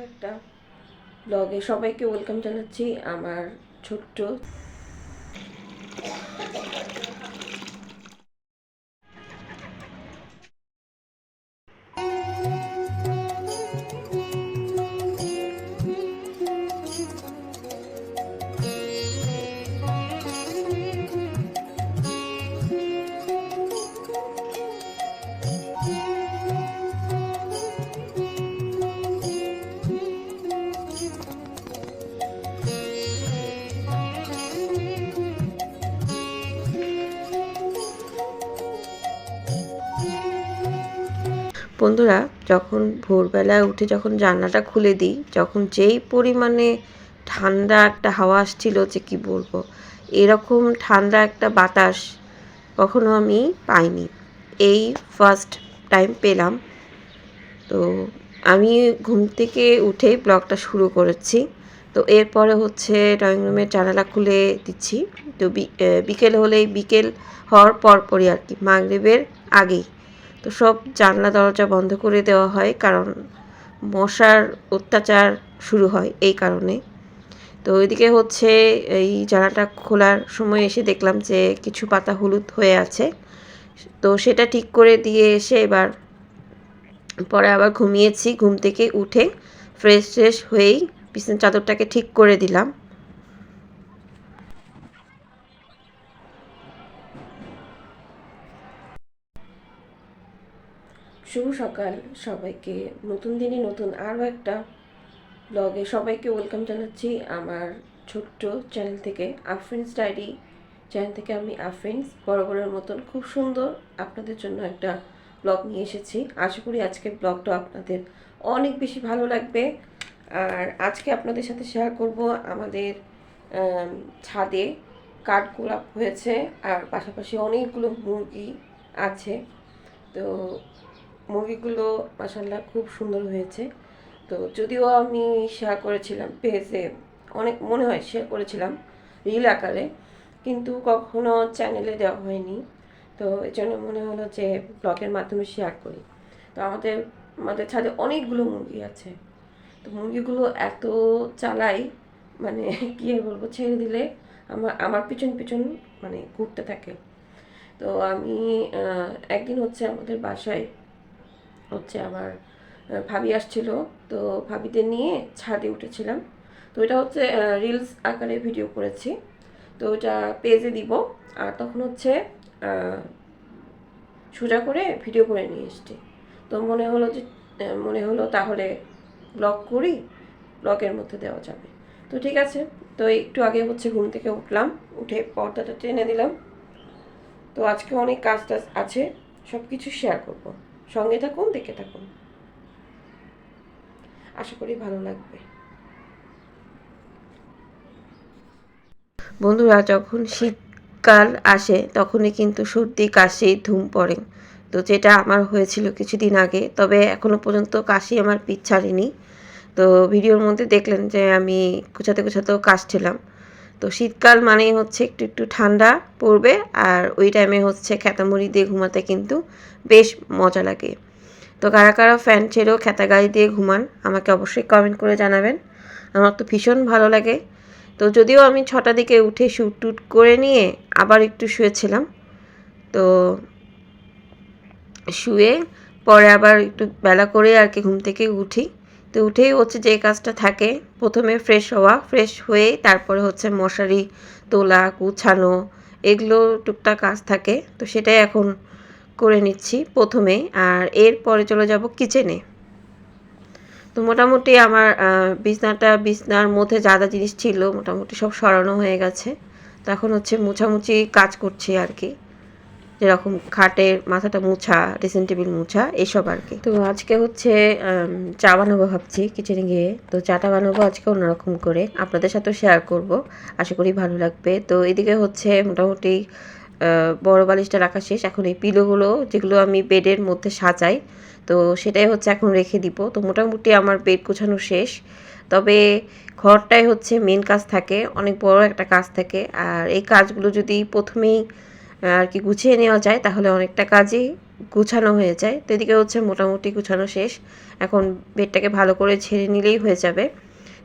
একটা ব্লগে সবাইকে ওয়েলকাম জানাচ্ছি আমার ছোট্ট বন্ধুরা, যখন ভোরবেলায় উঠে যখন জানলাটা খুলে দিই, যখন যেই পরিমাণে ঠান্ডা একটা হাওয়া আসছিল যে কি বলব, এরকম ঠান্ডা একটা বাতাস কখনো আমি পাইনি। এই ফার্স্ট টাইম পেলাম। তো আমি ঘুম থেকে উঠেই ব্লগটা শুরু করেছি। তো এরপরে হচ্ছে ড্রয়িং রুমের জানালা খুলে দিচ্ছি। তো বিকেল হলেই বিকেল হওয়ার পরপরই আর কি, মাগরীবের আগেই। তো সব জানলা, দরজা বন্ধ করে দেওয়া হয় কারণ মশার অত্যাচার শুরু হয় এই কারণে। তো ওইদিকে হচ্ছে এই জানালাটা খোলার সময় এসে দেখলাম যে কিছু পাতা হলুদ হয়ে আছে। তো সেটা ঠিক করে দিয়ে এসে এবার পরে আবার ঘুমিয়েছি, ঘুম থেকে উঠে ফ্রেশ ফ্রেশ হয়েই বিছানার চাদরটাকে ঠিক করে দিলাম। শুভ সকাল সবাইকে। নতুন দিনই নতুন আরও একটা ব্লগে সবাইকে ওয়েলকাম জানাচ্ছি আমার ছোট্ট চ্যানেল থেকে আফ্রেন্স ডায়েরি চ্যানেল থেকে আমি আফ্রেন্স বরাবরের মতন খুব সুন্দর আপনাদের জন্য একটা ব্লগ নিয়ে এসেছি। আশা করি আজকের ব্লগটা আপনাদের অনেক বেশি ভালো লাগবে। আর আজকে আপনাদের সাথে শেয়ার করব আমাদের আম, ছাদে কাঠগোলাপ হয়েছে আর পাশাপাশি অনেকগুলো মুরগি আছে। তো মুরগিগুলো মাসাল্লাহ খুব সুন্দর হয়েছে। তো যদিও আমি শেয়ার করেছিলাম, পেজে অনেক মনে হয় শেয়ার করেছিলাম রিল আকারে, কিন্তু কখনো চ্যানেলে দেওয়া হয়নি। তো এই জন্য মনে হলো যে ব্লগের মাধ্যমে শেয়ার করি। তো আমাদের আমাদের ছাদে অনেকগুলো মুরগি আছে। তো মুরগিগুলো এত চালাই মানে কী বলব, ছেড়ে দিলে আমার আমার পিছন পিছন মানে ঘুরতে থাকে। তো আমি একদিন হচ্ছে আমাদের বাসায় হচ্ছে আমার ভাবি আসছিল, তো ভাবিদের নিয়ে ছাদে উঠেছিলাম। তো এটা হচ্ছে রিলস আকারে ভিডিও করেছি। তো ওটা পেজে দিব। আর তখন হচ্ছে সোজা করে ভিডিও করে নিয়ে এসছি। তো মনে হলো যে মনে হলো তাহলে ব্লগ করি ব্লগের মধ্যে দেওয়া যাবে। তো ঠিক আছে, তো একটু আগে হচ্ছে ঘুম থেকে উঠলাম, উঠে পর্দাটা টেনে দিলাম। তো আজকে অনেক কাজ টাজ আছে সব কিছু শেয়ার করব। সঙ্গে থাকুন, দেখে থাকুন। আশা করি ভালো লাগবে। বন্ধুরা, যখন শীতকাল আসে, তখনই কিন্তু সর্দি, কাশি, ধুম পড়ে। তো যেটা আমার হয়েছিল কিছুদিন আগে, তবে এখনও পর্যন্ত কাশি আমার পিছ ছাড়েনি। তো ভিডিওর মধ্যে দেখলেন যে আমি কোচাতে কোচাতেও কাশছিলাম। তো শীতকাল মানেই হচ্ছে একটু একটু ঠান্ডা পড়বে আর ওই টাইমে হচ্ছে খেতামুড়ি দিয়ে ঘুমাতে কিন্তু বেশ মজা লাগে। তো কারা কারা ফ্যান ছেড়েও খেতা গাড়ি দিয়ে ঘুমান, আমাকে অবশ্যই কমেন্ট করে জানাবেন। আমার তো ভীষণ ভালো লাগে। তো যদিও আমি ছটা দিকে উঠে শ্যুট টুট করে নিয়ে আবার একটু শুয়েছিলাম, তো শুয়ে পরে আবার একটু বেলা করে আর কি ঘুম থেকে উঠি। তো উঠেই হচ্ছে যে কাজটা থাকে, প্রথমে ফ্রেশ হওয়া ফ্রেশ হয়ে তারপরে হচ্ছে মশারি, তোলা, গুছানো, এগুলো টুকটাক কাজ থাকে। তো সেটাই এখন করে নিচ্ছি প্রথমে, আর এরপরে চলে যাব কিচেনে তো মোটামুটি আমার বিছনাটা, বিছনার মধ্যে যা যা জিনিস ছিল মোটামুটি সব সরানো হয়ে গেছে। তো এখন হচ্ছে মুছামুছি কাজ করছি আর কি। যেরকম খাটের মাথাটা মুছা ড্রেসিং টেবিল মুছা, এসব আর কি। তো আজকে হচ্ছে চা বানাবো ভাবছি কিচেনে গিয়ে। তো চাটা বানাবো আজকে অন্যরকম করে। আপনাদের সাথেও শেয়ার করব। আশা করি ভালো লাগবে। তো এদিকে হচ্ছে মোটামুটি বড় বালিশটা রাখা শেষ। এখন এই পিলোগুলো যেগুলো আমি বেডের মধ্যে সাজাই, তো সেটাই হচ্ছে এখন রেখে দিব। তো মোটামুটি আমার বেড গোছানো শেষ। তবে ঘরটাই হচ্ছে মেন কাজ থাকে, অনেক বড় একটা কাজ থাকে। আর এই কাজগুলো যদি প্রথমেই আর কি গুছিয়ে নেওয়া যায়, তাহলে অনেকটা কাজই গুছানো হয়ে যায়। তো এদিকে হচ্ছে মোটামুটি গুছানো শেষ। এখন বেডটাকে ভালো করে ছেড়ে নিলেই হয়ে যাবে।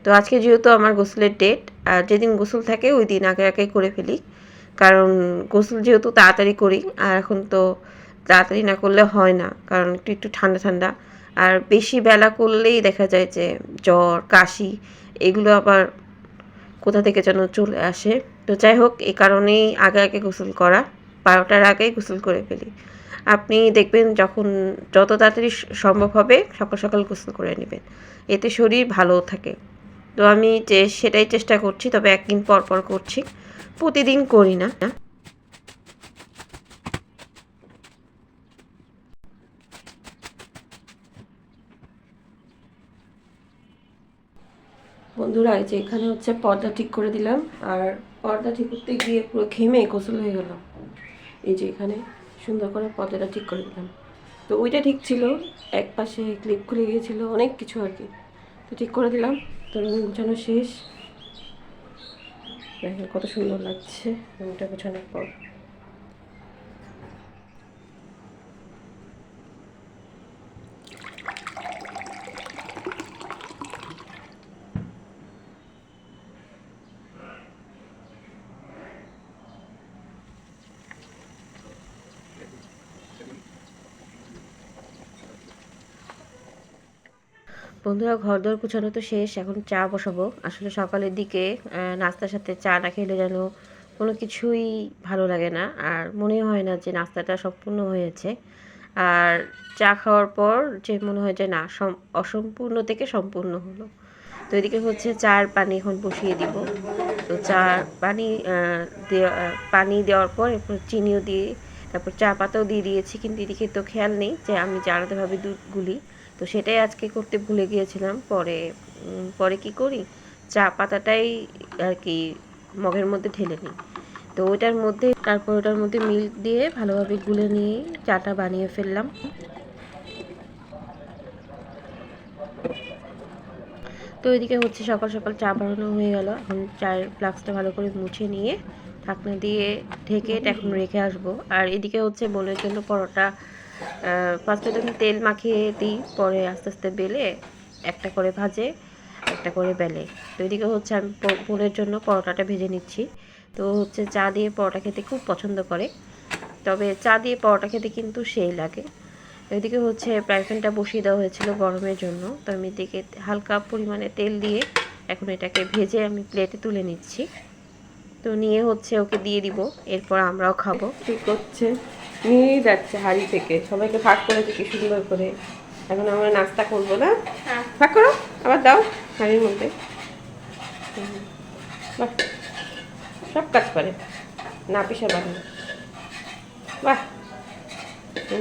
তো আজকে যেহেতু আমার গোসলের ডেট, আর যেদিন গোসল থাকে ওই দিন আগে আগে করে ফেলি। কারণ গোসল যেহেতু তাড়াতাড়ি করি, আর এখন তো তাড়াতাড়ি না করলে হয় না, কারণ একটু একটু ঠান্ডা ঠান্ডা। আর বেশি বেলা করলেই দেখা যায় যে জ্বর, কাশি, এগুলো আবার কোথা থেকে যেন চলে আসে। তো যাই হোক, এই কারণেই আগে আগে গোসল করা। বারোটার আগেই গোসল করে ফেলি। আপনি দেখবেন যখন যত তাড়াতাড়ি সম্ভব হবে, সকাল সকাল গোসল করে নেবেন। এতে শরীর ভালো থাকে। তো আমি যে, সেটাই চেষ্টা করছি, তবে একদিন পর পর করছি। প্রতিদিন করি না। বন্ধুরা, এই যে এখানে হচ্ছে পর্দা ঠিক করে দিলাম। আর পর্দা ঠিক করতে গিয়ে পুরো ঘেমে গোসল হয়ে গেল এই যে এখানে সুন্দর করে পর্দাটা ঠিক করে দিলাম তো ওইটা ঠিক ছিল, এক পাশে ক্লিপ খুলে গিয়েছিল, অনেক কিছু আর কি। তো ঠিক করে দিলাম, তো রুম গুছানো শেষ। দেখেন কত সুন্দর লাগছে, রুমটা গোছানোর পর। বন্ধুরা ঘর দর গুছানো তো শেষ, এখন চা বসাবো। আসলে সকালের দিকে নাস্তার সাথে চা না খেলে যেন কোনো কিছুই ভালো লাগে না, আর মনে হয় না যে নাস্তাটা সম্পূর্ণ হয়েছে। আর চা খাওয়ার পর যে মনে হয় যে না, সম- অসম্পূর্ণ থেকে সম্পূর্ণ হলো। তো এদিকে হচ্ছে চার পানি এখন বসিয়ে দিব। তো চা পানি দেওয়া, পানি দেওয়ার পর এরপর চিনিও দিয়ে, তারপর চা পাতাও দিয়ে দিয়েছি, কিন্তু এদিকে তো খেয়াল নেই যে আমি যে আলাদাভাবে দুধ গুলি। তো সেটাই আজকে করতে ভুলে গিয়েছিলাম। পরে পরে কি করি? চা পাতাটাই আর কি মগের মধ্যে ঢেলে নিই। তো ওইটার মধ্যে, তারপর ওটার মধ্যে মিল্ক দিয়ে ভালোভাবে গুলে নিয়ে চাটা বানিয়ে ফেললাম। তো এদিকে হচ্ছে সকাল সকাল চা বানানো হয়ে গেল। এখন চায়ের ফ্লাক্সটা ভালো করে মুছে নিয়ে ঢাকনা দিয়ে ঢেকে এটা এখন রেখে আসব। আর এদিকে হচ্ছে বোনের জন্য পরোটা ফার্স্টে তো আমি তেল মাখিয়ে দিই, পরে আস্তে আস্তে বেলে একটা করে ভাজে, একটা করে বেলে। তো এদিকে হচ্ছে আমি বোনের জন্য পরোটাটা ভেজে নিচ্ছি। তো হচ্ছে চা দিয়ে পরোটা খেতে খুব পছন্দ করে। তবে চা দিয়ে পরোটা খেতে কিন্তু সেই লাগে। এদিকে হচ্ছে প্যানটা বসিয়ে দেওয়া হয়েছিল গরমের জন্য। তো আমি এদিকে হালকা পরিমাণে তেল দিয়ে এখন এটাকে ভেজে আমি প্লেটে তুলে নিচ্ছি। তো নিয়ে হচ্ছে ওকে দিয়ে দিব, এরপর আমরাও খাব। ঠিক করছে নিয়েই যাচ্ছে হাড়ি থেকে। সবাইকে ভাগ করেছে কি সুন্দর করে। এখন আমরা নাস্তা করব না? ভাগ করো আবার দাও হাড়ির মধ্যে। বাহ সব কাজ করে। না পিসা বানানো বাহ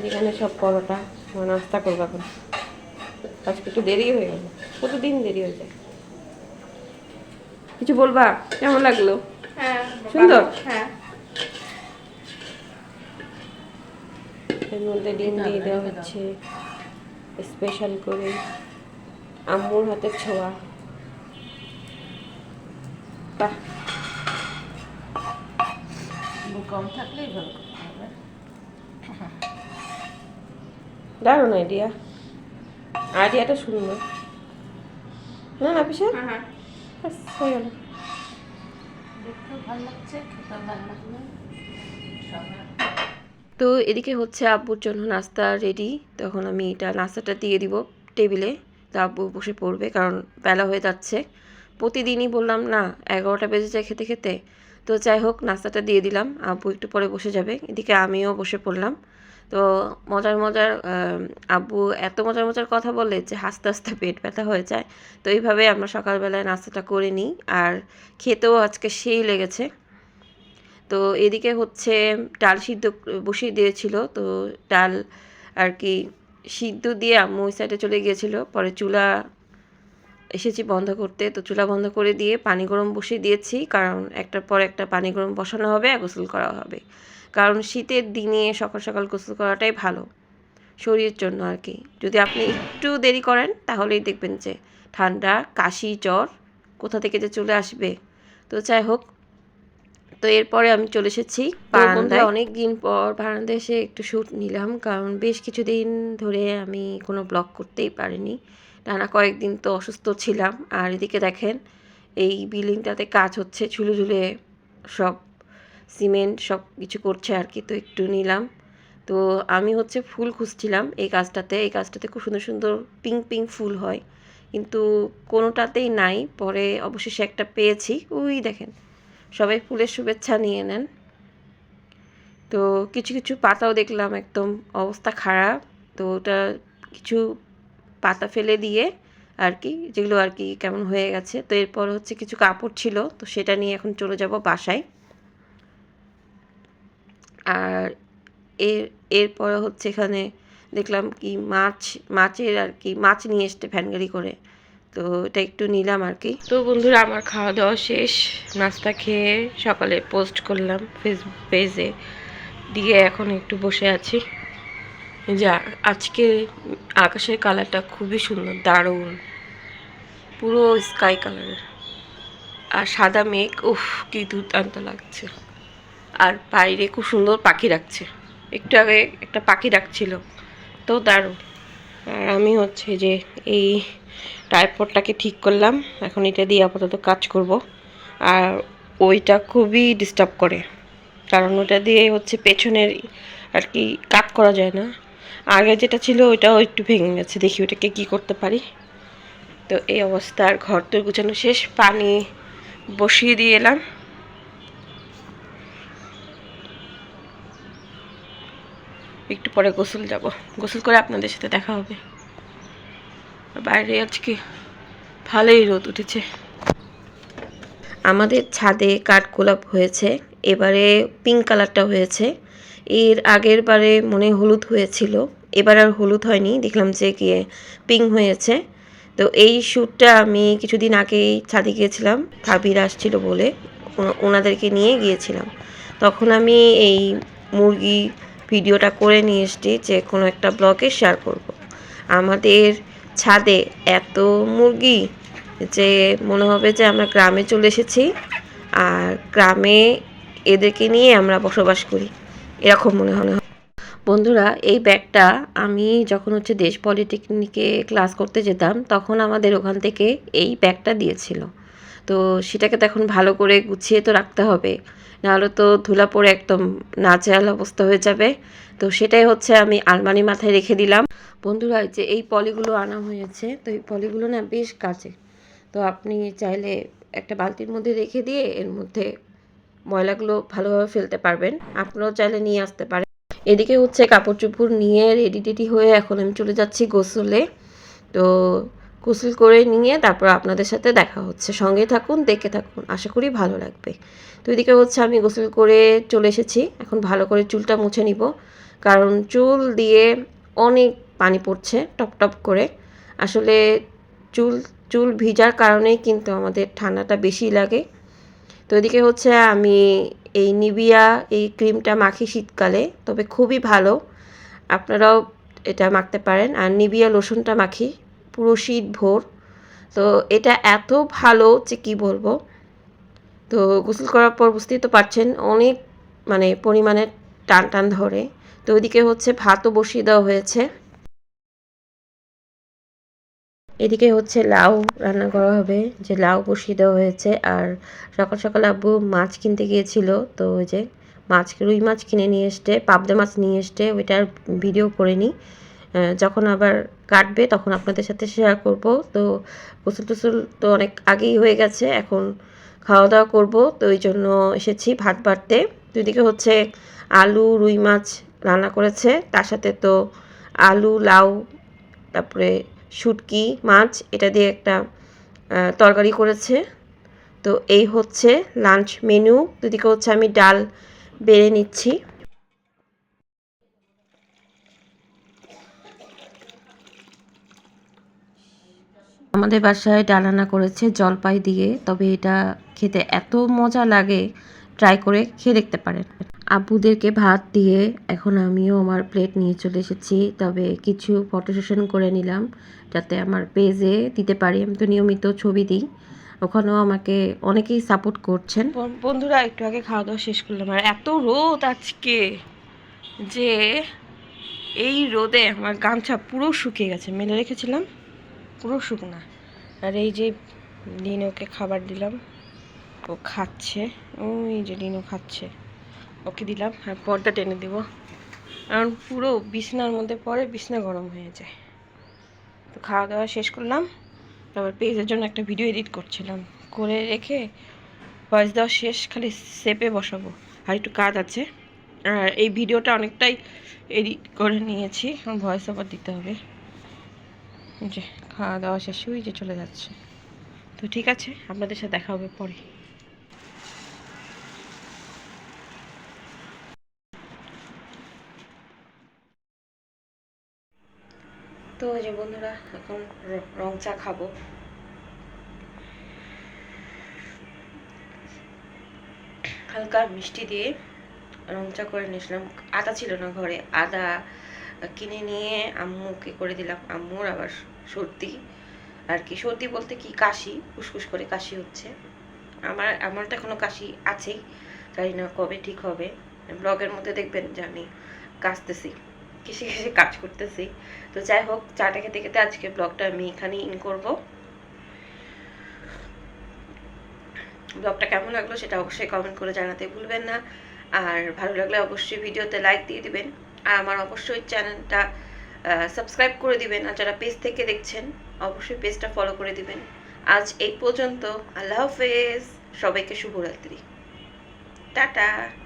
এখানে সব পরোটা। আমার নাস্তা করব এখন। আজকে একটু দেরি হয়ে গেল। কতদিন দেরি হয়ে যায়? কিছু বলবা? কেমন লাগল? হ্যাঁ সুন্দর? হ্যাঁ। এর মধ্যে ডিম দিয়ে দেওয়া হচ্ছে। স্পেশাল করে আম্মুর হাতের ছোঁয়া। বাহ। কম থাকলেই ভালো দারুণ আইডিয়া আইডিয়াটা সুন্দর। না না পিসা হ্যাঁ হ্যাঁ। ব্যাস, গেল। দেখতেও ভালো লাগছে খেতেও ভালো লাগবে সব তো এদিকে হচ্ছে আব্বুর জন্য নাস্তা রেডি তখন আমি এটা নাস্তাটা দিয়ে দিব টেবিলে। তো আব্বু বসে পড়বে, কারণ বেলা হয়ে যাচ্ছে। প্রতিদিনই বললাম, না, এগারোটা বেজে যায় খেতে খেতে। তো যাই হোক, নাস্তাটা দিয়ে দিলাম। আব্বু একটু পরে বসে যাবে। এদিকে আমিও বসে পড়লাম। তো মজার মজার আব্বু এত মজার মজার কথা বলে যে হাসতে হাসতে পেট ব্যথা হয়ে যায়। তো এইভাবে আমরা সকালবেলায় নাস্তাটা করে নিই। আর খেতেও আজকে সেই লেগেছে। তো এদিকে হচ্ছে ডাল সিদ্ধ বসিয়ে দিয়েছিল, তো ডাল আর কি সিদ্ধ দিয়ে আম্মু ওই সাইডে চলে গিয়েছিল। পরে চুলা এসেছি বন্ধ করতে, তো চুলা বন্ধ করে দিয়ে পানি গরম বসিয়ে দিয়েছি, কারণ একটার পর একটা পানি গরম বসানো হবে আর গোসল করা হবে। কারণ শীতের দিনে সকাল সকাল গোসল করাটাই ভালো, শরীরের জন্য আর কি। যদি আপনি একটু দেরি করেন, তাহলেই দেখবেন যে ঠান্ডা, কাশি, জ্বর কোথা থেকে যে চলে আসবে। তো যাই হোক তো এরপরে আমি চলে এসেছি বারান্দায়। অনেক দিন পর বারান্দায় এসে একটু শ্যুট নিলাম কারণ বেশ কিছুদিন ধরে আমি কোনো ব্লগ করতেই পারিনি। টানা কয়েকদিন তো অসুস্থ ছিলাম আর এদিকে দেখেন এই বিল্ডিংটাতে কাজ হচ্ছে ঝুলে ঝুলে সব সিমেন্ট সব কিছু করছে আর কি তো একটু নিলাম। তো আমি হচ্ছে ফুল খুঁজছিলাম এই কাজটাতে এই কাজটাতে খুব সুন্দর সুন্দর পিঙ্ক পিঙ্ক ফুল হয়। কিন্তু কোনোটাতেই নাই পরে অবশেষে একটা পেয়েছি ওই দেখেন। সবাই ফুলের শুভেচ্ছা নিয়ে নেন। তো কিছু কিছু পাতাও দেখলাম, একদম অবস্থা খারাপ। তো ওটা কিছু পাতা ফেলে দিয়ে আর কি, যেগুলো আর কি কেমন হয়ে গেছে। তো এরপর হচ্ছে কিছু কাপড় ছিল, তো সেটা নিয়ে এখন চলে যাব বাসায়। আর এর, এরপরে হচ্ছে এখানে দেখলাম কি মাছ, মাছের আর কি, মাছ নিয়ে এসছে ভ্যানগাড়ি করে। তো এটা একটু নিলাম আর কি। তো বন্ধুরা, আমার খাওয়া দাওয়া শেষ। নাস্তা খেয়ে সকালে পোস্ট করলাম ফেসবুক পেজে। দিয়ে এখন একটু বসে আছি। যা আজকে আকাশের কালারটা খুবই সুন্দর, দারুণ। পুরো স্কাই কালারের। আর সাদা মেঘ, উফ, কি দুর্দান্ত লাগছে। আর বাইরে খুব সুন্দর পাখি রাখছে একটু আগে একটা পাখি ডাকছিল। তো দারুণ। আর আমি হচ্ছে যে এই টাইপডটাকে ঠিক করলাম। এখন এটা দিয়ে আপাতত কাজ করব। আর ওইটা খুবই ডিস্টার্ব করে। কারণ ওটা দিয়ে হচ্ছে পেছনের আর কি কাট করা যায় না। আগে যেটা ছিল ওইটাও একটু ভেঙে গেছে। দেখি ওটাকে কি করতে পারি। তো এই অবস্থার ঘর তো গুছানো শেষ। পানি বসিয়ে দিয়ে এলাম। একটু পরে গোসল যাব। গোসল করে আপনাদের সাথে দেখা হবে। বাইরে আজকে ভালোই রোদ উঠেছে। আমাদের ছাদে কাঠগোলাপ হয়েছে, এবারে পিঙ্ক কালারটা হয়েছে। এর আগের বারে মনে হলুদ হয়েছিল, এবার আর হলুদ হয়নি, দেখলাম যে গিয়ে পিঙ্ক হয়েছে। তো এই শ্যুটটা আমি কিছুদিন আগেই ছাদে গিয়েছিলাম, ভাবির আসছিল বলে ওনা- ওনাদেরকে নিয়ে গিয়েছিলাম। তখন আমি এই মুরগি ভিডিওটা করে নিয়ে এসছি যে কোনো একটা ব্লগে শেয়ার করব। আমাদের ছাদে এত মুরগি যে মনে হবে যে আমরা গ্রামে চলে এসেছি। আর গ্রামে এদেরকে নিয়ে আমরা বসবাস করি। এরকম মনে হয় বন্ধুরা, এই ব্যাগটা আমি যখন হচ্ছে দেশ পলিটেকনিকে ক্লাস করতে যেতাম, তখন আমাদের ওখান থেকে এই ব্যাগটা দিয়েছিল। তো সেটাকে তো এখন ভালো করে গুছিয়ে তো রাখতে হবে। নাহলে তো ধুলা পড়ে একদম নাচেয়াল অবস্থা হয়ে যাবে। তো সেটাই হচ্ছে আমি আলমারি মাথায় রেখে দিলাম। বন্ধুরা যে এই পলিগুলো আনা হয়েছে, তো এই পলিগুলো না বেশ কাছে তো আপনি চাইলে একটা বালতির মধ্যে রেখে দিয়ে এর মধ্যে ময়লাগুলো ভালোভাবে ফেলতে পারবেন। আপনারাও চাইলে নিয়ে আসতে পারেন। এদিকে হচ্ছে কাপড় চোপড় নিয়ে রেডি টেডি হয়ে এখন আমি চলে যাচ্ছি গোসলে। তো গোসল করে নিয়ে তারপর আপনাদের সাথে দেখা হচ্ছে। সঙ্গে থাকুন, দেখে থাকুন। আশা করি ভালো লাগবে। তো এদিকে হচ্ছে আমি গোসল করে চলে এসেছি। এখন ভালো করে চুলটা মুছে নিব। কারণ চুল দিয়ে অনেক পানি পড়ছে টপ টপ করে। আসলে চুল চুল ভিজার কারণেই কিন্তু আমাদের ঠান্ডাটা বেশি লাগে। তো এদিকে হচ্ছে আমি এই নিবিয়া এই ক্রিমটা মাখি শীতকালে। তবে খুবই ভালো। আপনারাও এটা মাখতে পারেন। আর নিবিয়া লোশনটা মাখি। পুরো শীত ভোর। তো এটা এত ভালো যে কি বলব? তো গোসল করার পর বুঝতেই তো পারছেন অনেক মানে পরিমাণে টান টান ধরে। তো ওইদিকে হচ্ছে ভাতও বসিয়ে দেওয়া হয়েছে। এদিকে হচ্ছে লাউ রান্না করা হবে, যে লাউ বসিয়ে দেওয়া হয়েছে। আর সকাল সকাল আব্বু মাছ কিনতে গিয়েছিল, তো ওই যে মাছ, রুই মাছ কিনে নিয়ে এসছে, পাবদা মাছ নিয়ে এসছে, ওইটার ভিডিও করে নিই। যখন আবার কাটবে তখন আপনাদের সাথে শেয়ার করব। তো গোসল টোসল তো অনেক আগেই হয়ে গেছে, এখন খাওয়া দাওয়া করব। তো ওই জন্য এসেছি ভাত বাড়তে। তো এদিকে হচ্ছে আলু, রুই মাছ রান্না করেছে। তার সাথে তো আলু, লাউ, তারপরে শুটকি, মাছ, এটা দিয়ে একটা তরকারি করেছে। তো এই হচ্ছে লাঞ্চ মেনু। দুদিকে হচ্ছে আমি ডাল বেড়ে নিচ্ছি। আমাদের বাসায় ডাল করেছে জলপাই দিয়ে, তবে এটা খেতে এত মজা লাগে ট্রাই করে খেয়ে দেখতে পারেন। আব্বুদেরকে ভাত দিয়ে এখন আমিও আমার প্লেট নিয়ে চলে এসেছি, তবে কিছু ফটো সেশন করে নিলাম যাতে আমার পেজে দিতে পারি। আমি তো নিয়মিত ছবি দিই, ওখানেও আমাকে অনেকেই সাপোর্ট করছেন। বন্ধুরা, একটু আগে খাওয়া দাওয়া শেষ করলাম, আর এত রোদ আজকে যে এই রোদে আমার গামছা পুরো শুকিয়ে গেছে। মেলে রেখেছিলাম পুরো শুকনা। আর এই যে ডিনোকে খাবার দিলাম, ও খাচ্ছে। ওই যে ডিনো খাচ্ছে। ওকে দিলাম, আর পর্দা টেনে দিব। কারণ পুরো বিছনার মধ্যে পরে বিছনা গরম হয়ে যায়। তো খাওয়া দাওয়া শেষ করলাম। তারপর পেজের জন্য একটা ভিডিও এডিট করছিলাম। করে রেখে ভয়েস দেওয়া শেষ, খালি সেপে বসাবো। আর একটু কাজ আছে। আর এই ভিডিওটা অনেকটাই এডিট করে নিয়েছি। ভয়েস ওভার দিতে হবে। যে খাওয়া দাওয়া শেষ ওই যে চলে যাচ্ছে। তো ঠিক আছে, আপনাদের সাথে দেখা হবে পরে। তো যে বন্ধুরা, এখন রং চা খাব। হালকা মিষ্টি দিয়ে রং চা করে নিয়েছিলাম। আদা ছিল না ঘরে, আদা কিনে নিয়ে আম্মুকে করে দিলাম। আম্মুর আবার সর্দি। আর কি, সর্দি বলতে কি, কাশি, ফুসফুস করে কাশি হচ্ছে। আমার আমার তো এখনও কাশি আছেই, জানি না কবে ঠিক হবে। ব্লগের মধ্যে দেখবেন যে আমি কাশতেছি, কিসে কিসে কাজ করতেছি। তো যাই হোক চাটা খেতে খেতে আজকে ব্লগটা আমি এখানেই ইন করব। ব্লগটা কেমন লাগল সেটা অবশ্যই কমেন্ট করে জানাতে ভুলবেন না। আর ভালো লাগলে অবশ্যই ভিডিওতে লাইক দিয়ে দিবেন। আর আমার অবশ্যই চ্যানেলটা সাবস্ক্রাইব করে দিবেন আর যারা পেজ থেকে দেখছেন, অবশ্যই পেজটা ফলো করে দিবেন। আজ এই পর্যন্ত, আল্লাহ হাফেজ, সবাইকে শুভরাত্রি। টাটা!